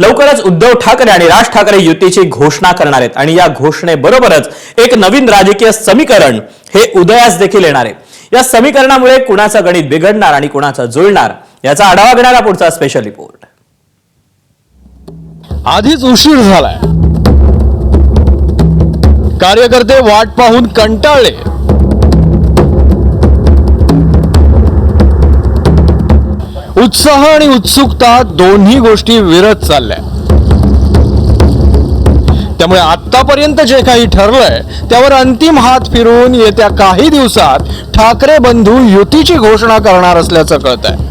लवकरच उद्धव ठाकरे आणि राज ठाकरे युतीची घोषणा करणार आहेत. आणि या घोषणेबरोबरच एक नवीन राजकीय समीकरण हे उदयास देखील येणार आहे. या समीकरणामुळे कुणाचं गणित बिघडणार आणि कुणाचं जुळणार याचा आढावा घेणारा पुढचा स्पेशल रिपोर्ट आधीच उशीर झालाय. कार्यकर्ते वाट पाहून कंटाळले. उत्साह आणि उत्सुकता दोन्ही गोष्टी विरत चालल्या. त्यामुळे आतापर्यंत जे काही ठरलंय त्यावर अंतिम हात फिरून येत्या काही दिवसात ठाकरे बंधू युतीची घोषणा करणार असल्याचं कळत आहे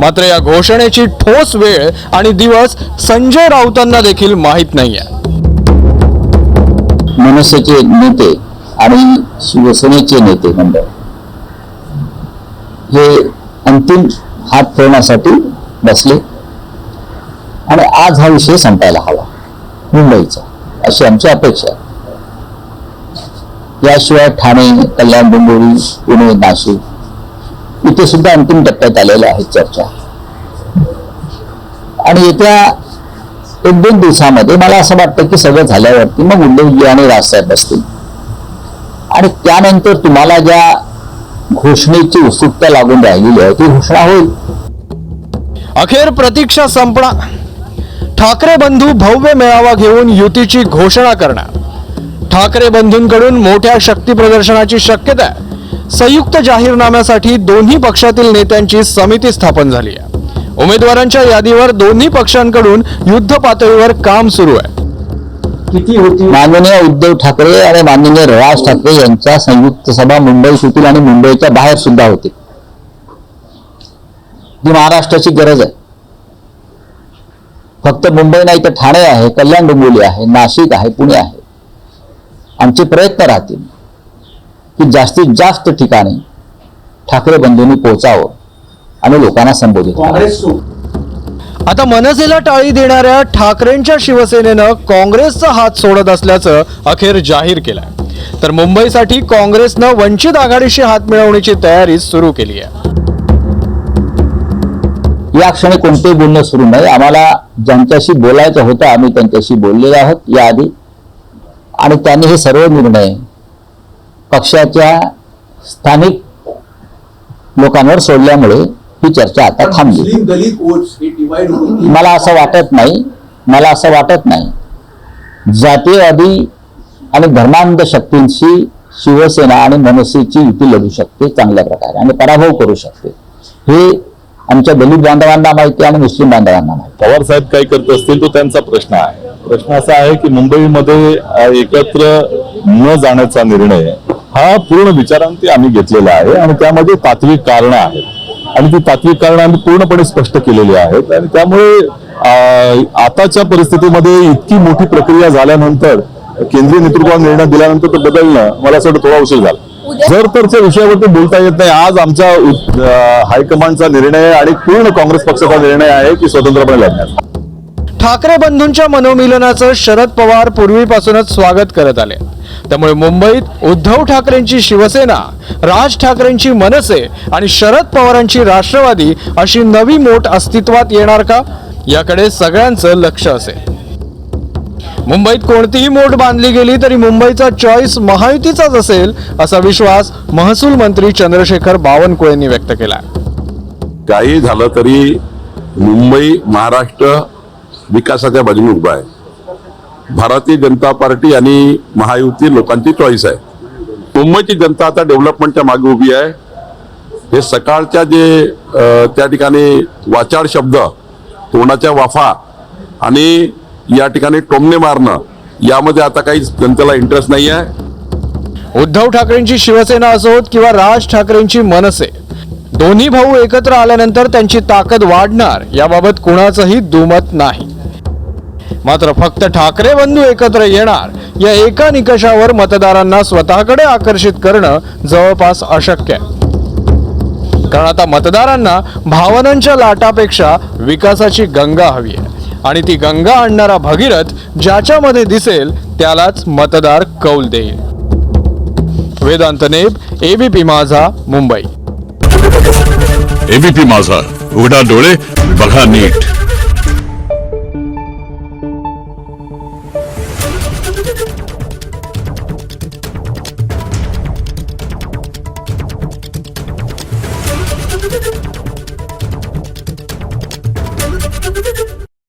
मात्र या घोषणेची ठोस वेळ आणि दिवस संजय राऊतांना देखील माहीत नाहीये. मनसेचे नेते आणि शिवसेनेचे नेते मंडळ हे अंतिम हात फिरण्यासाठी बसले. आणि आज हा विषय संपायला हवा मुंबईचा अशी आमची अपेक्षा. आहे याशिवाय ठाणे कल्याण डोंबिवली पुणे नाशिक इथे सुद्धा अंतिम टप्प्यात आलेल्या आहेत चर्चा. आणि येत्या एक दोन दिवसामध्ये मला असं वाटतं की सगळं झाल्यावरती मग उद्योगजी आणि राजसाहेब बसतील. आणि त्यानंतर तुम्हाला ज्या घोषणेची उत्सुकता लागून राहिलेली आहे ती घोषणा होईल. अखेर प्रतीक्षा संपणार ठाकरे बंधू भव्य मेळावा घेऊन युतीची घोषणा करणार. ठाकरे बंधूंकडून मोठ्या शक्ती प्रदर्शनाची शक्यता आहे. संयुक्त जाहीरनाम्यासाठी दोन्ही पक्षातील नेत्यांची समिती स्थापन झाली आहे. उमेदवारांच्या यादीवर दोन्ही पक्षांकडून युद्ध पातळीवर काम सुरू आहे. किती होती? माननीय उद्धव ठाकरे आणि माननीय राज ठाकरे यांच्या संयुक्त सभा मुंबईत होतील आणि मुंबईच्या बाहेर सुद्धा होतील ही महाराष्ट्राची गरज आहे. फक्त मुंबई नाही तर ठाणे आहे कल्याण डोंबिवली आहे नाशिक आहे पुणे आहे. आमचे प्रयत्न राहतील की जास्तीत जास्त ठिकाणी ठाकरे बंधूंनी पोहोचावं आणि लोकांना संबोधित. आता मनसेला टाळी देणाऱ्या ठाकरेंच्या शिवसेनेनं काँग्रेसचा हात सोडत असल्याचं अखेर जाहीर केलंय. तर मुंबईसाठी काँग्रेसनं वंचित आघाडीशी हात मिळवण्याची तयारी सुरू केली आहे. या क्षणी कोणतेही बोलणं सुरू नाही. आम्हाला ज्यांच्याशी बोलायचं होतं आम्ही त्यांच्याशी बोललेलो आहोत याआधी. आणि त्यांनी हे सर्व निर्णय पक्षाच्या स्थानिक लोकांवर सोडल्यामुळे ही चर्चा आता थांबली. मला असं वाटत नाही. मला असं वाटत नाही. जातीयवादी आणि धर्मांध शक्तींशी शिवसेना आणि मनसेची युती लढू शकते चांगल्या प्रकारे आणि पराभव करू शकते. हे आमच्या दलित बांधवांना माहिती आहे आणि मुस्लिम बांधवांना माहिती. पवार साहेब काय करत असतील तो त्यांचा प्रश्न आहे. प्रश्न असा आहे की मुंबईमध्ये एकत्र न जाण्याचा निर्णय हा पूर्ण विचारांती आम्ही घेतलेला आहे आणि त्यामध्ये तात्विक कारणं आहेत. आणि ती तात्विक कारणं आम्ही पूर्णपणे स्पष्ट केलेली आहेत आणि त्यामुळे आताच्या परिस्थितीमध्ये इतकी मोठी प्रक्रिया झाल्यानंतर केंद्रीय नेतृत्वाला निर्णय दिल्यानंतर तो बदलणं मला असं वाटतं थोडा उशीर झाला. जर तरच्या विषयावरती बोलता येत नाही आज आमच्या हायकमांडचा निर्णय आणि पूर्ण काँग्रेस पक्षाचा निर्णय आहे की स्वतंत्रपणे लढण्याचा. ठाकरे बंधूंच्या मनोमिलनाचं शरद पवार पूर्वीपासूनच स्वागत करत आले. त्यामुळे मुंबईत उद्धव ठाकरेंची शिवसेना राज ठाकरेंची मनसे आणि शरद पवारांची राष्ट्रवादी अशी नवी मोठ अस्तित्वात येणार का? याकडे सगळ्यांचं लक्ष असेल. मुंबईत कोणतीही मोठ बांधली गेली तरी मुंबईचा चॉईस महायुतीचाच असेल असा विश्वास महसूल मंत्री चंद्रशेखर बावनकुळेंनी व्यक्त केला. काही झालं तरी मुंबई महाराष्ट्र विकासाच्या बाजूने उभा आहे. भारतीय जनता पार्टी आणि महायुती लोकांची चॉईस आहे. मुंबईची जनता आता डेव्हलपमेंटच्या मागे उभी आहे. हे सकाळच्या जे त्या ठिकाणी वाचाळ शब्द तोंडाच्या वाफा आणि या ठिकाणी टोमणे मारणं यामध्ये आता काही जनतेला इंटरेस्ट नाही आहे उद्धव ठाकरेंची शिवसेना असोत किंवा राज ठाकरेंची मनसे दोन्ही भाऊ एकत्र आल्यानंतर त्यांची ताकद वाढणार याबाबत कुणाचंही दुमत नाही. मात्र फक्त ठाकरे बंधू एकत्र येणार या एका निकषावर मतदारांना स्वतःकडे आकर्षित करणं जवळपास अशक्य आहे. कारण आता मतदारांना भावनांच्या लाटापेक्षा विकासाची गंगा हवी आहे. आणि ती गंगा आणणारा भगीरथ ज्याच्यामध्ये दिसेल त्यालाच मतदार कौल देईल. वेदांत नेब एबीपी माझा मुंबई. एबीपी माझा. उघडा डोळे बघा नीट.